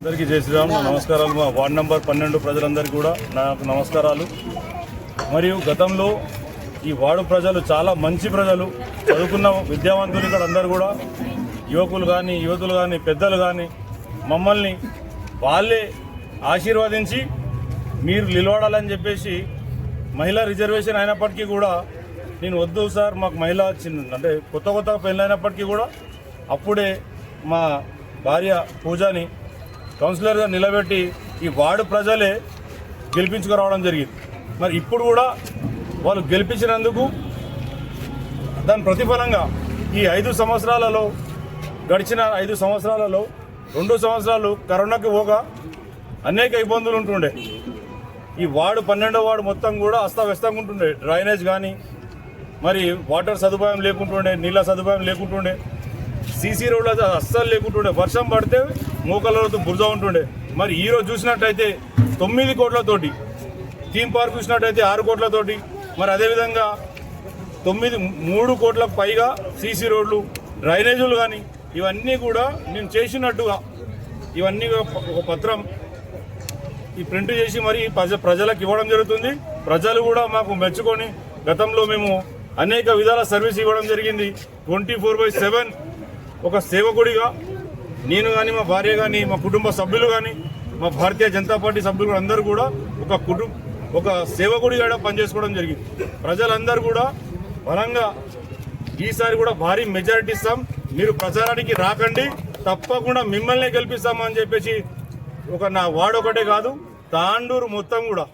అందరికీ జై శ్రీరామ్ నా నమస్కారాలు. మా వార్డ్ నెంబర్ పన్నెండు ప్రజలందరికీ కూడా నాకు నమస్కారాలు. మరియు గతంలో ఈ వార్డు ప్రజలు చాలా మంచి ప్రజలు. చదువుకున్న విద్యావంతులు ఇక్కడ అందరూ కూడా యువకులు కానీ యువతులు కానీ పెద్దలు కానీ మమ్మల్ని వాళ్ళే ఆశీర్వదించి మీరు నిలబడాలని చెప్పేసి మహిళా రిజర్వేషన్ అయినప్పటికీ కూడా నేను వద్దు సార్ మాకు మహిళ చిన్న అంటే కొత్త కొత్తగా పెళ్ళైనప్పటికీ కూడా అప్పుడే మా భార్య పూజాని కౌన్సిలర్గా నిలబెట్టి ఈ వార్డు ప్రజలే గెలిపించుకురావడం జరిగింది. మరి ఇప్పుడు కూడా వాళ్ళు గెలిపించినందుకు దాని ప్రతిఫలంగా ఈ ఐదు సంవత్సరాలలో గడిచిన ఐదు సంవత్సరాలలో రెండు సంవత్సరాలు కరోనాకి పోగా అనేక ఇబ్బందులు ఉంటుండే. ఈ వార్డు పన్నెండో వార్డు మొత్తం కూడా అస్తవ్యస్తంగా ఉంటుండే. డ్రైనేజ్ కానీ మరి వాటర్ సదుపాయం లేకుంటుండే నీళ్ళ సదుపాయం లేకుంటుండే. సీసీ రోడ్లు అయితే అస్సలు లేకుంటుండే. వర్షం పడితే మోకాళ్ళతో బురద ఉంటుండే. మరి ఈ రోజు చూసినట్టయితే తొమ్మిది కోట్లతోటి థీమ్ పార్క్ చూసినట్టయితే ఆరు కోట్లతోటి మరి అదేవిధంగా తొమ్మిది మూడు కోట్లకు పైగా సీసీ రోడ్లు డ్రైనేజీలు కానీ ఇవన్నీ కూడా నేను చేసినట్టుగా ఇవన్నీ ఒక పత్రం ఈ ప్రింట్ చేసి మరి ప్రజ ప్రజలకు ఇవ్వడం జరుగుతుంది. ప్రజలు కూడా మాకు మెచ్చుకొని గతంలో మేము అనేక విధాల సర్వీస్ ఇవ్వడం జరిగింది. ట్వంటీ ఫోర్ బై సెవెన్ ఒక సేవకుడిగా నేను కానీ మా భార్య కానీ మా కుటుంబ సభ్యులు కానీ మా భారతీయ జనతా పార్టీ సభ్యులు కూడా అందరూ కూడా ఒక కుటుంబ ఒక సేవకుడిగా పనిచేసుకోవడం జరిగింది. ప్రజలందరూ కూడా బలంగా ఈసారి కూడా భారీ మెజారిటీ ఇస్తాం. మీరు ప్రచారానికి రాకండి. తప్పకుండా మిమ్మల్ని గెలిపిస్తామని చెప్పేసి ఒక నా వార్డు ఒకటే కాదు తాండూరు మొత్తం కూడా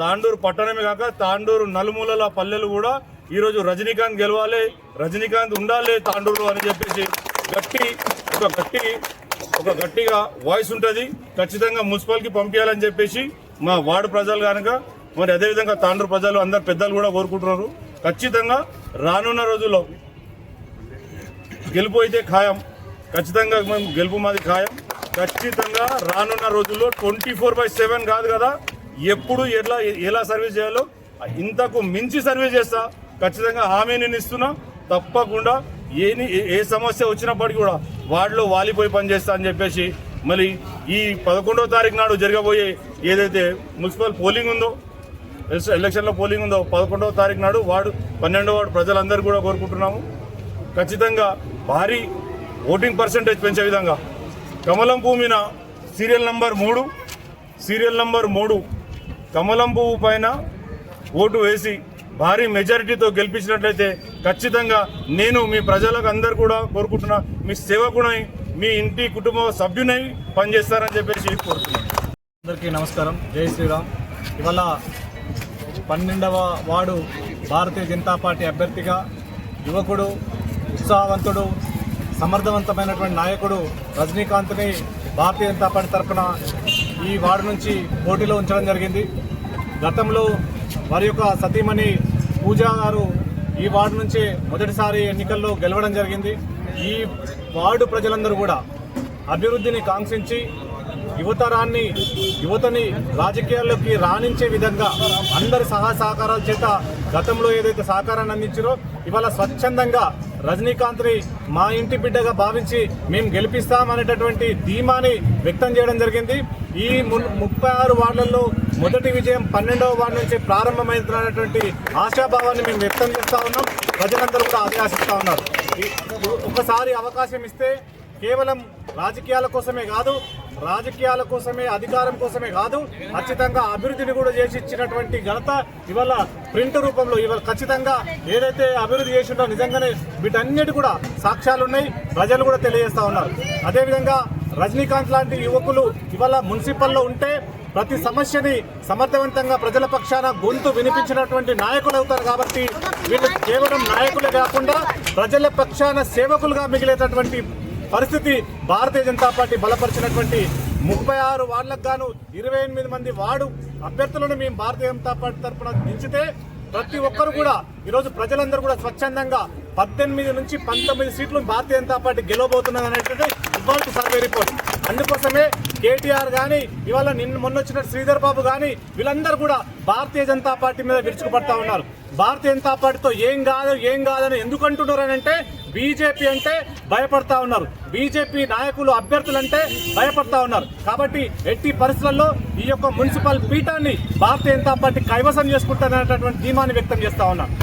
తాండూరు పట్టణమే కాక తాండూరు నలుమూలల పల్లెలు కూడా ఈరోజు రజనీకాంత్ గెలవాలి రజనీకాంత్ ఉండాలి తాండూరు అని చెప్పేసి గట్టి ఒక గట్టి ఒక గట్టిగా వాయిస్ ఉంటుంది. ఖచ్చితంగా మున్సిపల్కి పంపించాలని చెప్పేసి మా వార్డు ప్రజలు కనుక మరి అదేవిధంగా తాండ్రు ప్రజలు అందరు పెద్దలు కూడా కోరుకుంటున్నారు. ఖచ్చితంగా రానున్న రోజుల్లో గెలుపు అయితే ఖాయం. ఖచ్చితంగా మేము గెలుపు మాది ఖాయం. ఖచ్చితంగా రానున్న రోజుల్లో ట్వంటీ ఫోర్ బై సెవెన్ కాదు కదా ఎప్పుడు ఎలా ఎలా సర్వీస్ చేయాలో ఇంతకు మించి సర్వీస్ చేస్తా. ఖచ్చితంగా హామీ నేను ఇస్తున్నా. తప్పకుండా ఏ- ఏ సమస్య వచ్చినప్పటికీ కూడా వార్డులో వాలిపోయి పనిచేస్తా అని చెప్పేసి మరి ఈ పదకొండవ తారీఖు నాడు జరగబోయే ఏదైతే మున్సిపల్ పోలింగ్ ఉందో ఎలక్షన్లో పోలింగ్ ఉందో పదకొండవ తారీఖు నాడు వార్డు పన్నెండవ వార్డు ప్రజలందరూ కూడా కోరుకుంటున్నాము. ఖచ్చితంగా భారీ ఓటింగ్ పర్సంటేజ్ పెంచే విధంగా కమలం పువ్వు సీరియల్ నంబర్ మూడు సీరియల్ నంబర్ మూడు కమలం పువ్వు పైన ఓటు వేసి భారీ మెజారిటీతో గెలిపించినట్లయితే ఖచ్చితంగా నేను మీ ప్రజలకు అందరు కూడా కోరుకుంటున్నా మీ సేవకునై మీ ఇంటి కుటుంబ సభ్యునై పనిచేస్తారని చెప్పేసి కోరుతున్నాను. అందరికీ నమస్కారం. జై శ్రీరామ్. ఇవాళ పన్నెండవ వార్డు భారతీయ జనతా పార్టీ అభ్యర్థిగా యువకుడు ఉత్సాహవంతుడు సమర్థవంతమైనటువంటి నాయకుడు రజనీకాంత్ని భారతీయ జనతా పార్టీ తరఫున ఈ వార్డు నుంచి పోటీలో ఉంచడం జరిగింది. గతంలో వారి యొక్క సతీమణి పూజా గారు ఈ వార్డు నుంచి మొదటిసారి ఎన్నికల్లో గెలవడం జరిగింది. ఈ వార్డు ప్రజలందరూ కూడా అభివృద్ధిని కాంక్షించి యువతరాన్ని యువతని రాజకీయాల్లోకి రాణించే విధంగా అందరి సహా సహకారాల చేత గతంలో ఏదైతే సహకారాన్ని అందించారో ఇవాళ స్వచ్ఛందంగా రజనీకాంత్ని మా ఇంటి బిడ్డగా భావించి మేము గెలిపిస్తామనేటటువంటి ధీమాని వ్యక్తం చేయడం జరిగింది. ఈ ము- ముప్పై ఆరు వార్డులలో మొదటి విజయం పన్నెండవ వార్డు నుంచి ప్రారంభమవుతున్నటువంటి ఆశాభావాన్ని మేము వ్యక్తం చేస్తా ఉన్నాం. ప్రజలందరూ కూడా అదే ఉన్నారు. ఒకసారి అవకాశం ఇస్తే కేవలం రాజకీయాల కోసమే కాదు రాజకీయాల కోసమే అధికారం కోసమే కాదు ఖచ్చితంగా అభివృద్ధిని కూడా చేసి ఇచ్చినటువంటి ఘనత ఇవాళ ప్రింట్ రూపంలో ఇవాళ ఖచ్చితంగా ఏదైతే అభివృద్ధి చేసిండో నిజంగానే వీటన్నిటి కూడా సాక్ష్యాలు ఉన్నాయి. ప్రజలు కూడా తెలియజేస్తూ ఉన్నారు. అదేవిధంగా రజనీకాంత్ లాంటి యువకులు ఇవాళ మున్సిపల్లో ఉంటే ప్రతి సమస్యని సమర్థవంతంగా ప్రజల పక్షాన గొంతు వినిపించినటువంటి నాయకులు అవుతారు కాబట్టి వీళ్ళు కేవలం నాయకులే కాకుండా ప్రజల పక్షాన సేవకులుగా మిగిలేటటువంటి పరిస్థితి భారతీయ జనతా పార్టీ బలపరిచినటువంటి ముప్పై ఆరు వార్డులకు గాను ఇరవై ఎనిమిది మంది వార్డు అభ్యర్థులను మేము భారతీయ జనతా పార్టీ తరఫున దించితే ప్రతి ఒక్కరు కూడా ఈరోజు ప్రజలందరూ కూడా స్వచ్ఛందంగా పద్దెనిమిది నుంచి పంతొమ్మిది సీట్లు భారతీయ జనతా పార్టీ గెలవబోతున్నది అనేటువంటి అడ్వాన్స్ సర్వే రిపోర్ట్ అందుకోసమే కేటీఆర్ కానీ ఇవాళ నిన్న మొన్న వచ్చిన శ్రీధర్ బాబు కానీ వీళ్ళందరూ కూడా భారతీయ జనతా పార్టీ మీద విరుచుకుపడతా ఉన్నారు. భారతీయ జనతా పార్టీతో ఏం కాదు ఏం కాదని ఎందుకు అంటున్నారు అని అంటే బీజేపీ అంటే భయపడతా ఉన్నారు. బీజేపీ నాయకులు అభ్యర్థులు అంటే భయపడతా ఉన్నారు. కాబట్టి ఎట్టి పరిస్థితుల్లో ఈ యొక్క మున్సిపల్ పీఠాన్ని భారతీయ జనతా పార్టీ కైవసం చేసుకుంటారనేటటువంటి ధీమాన్ని వ్యక్తం చేస్తా ఉన్నారు.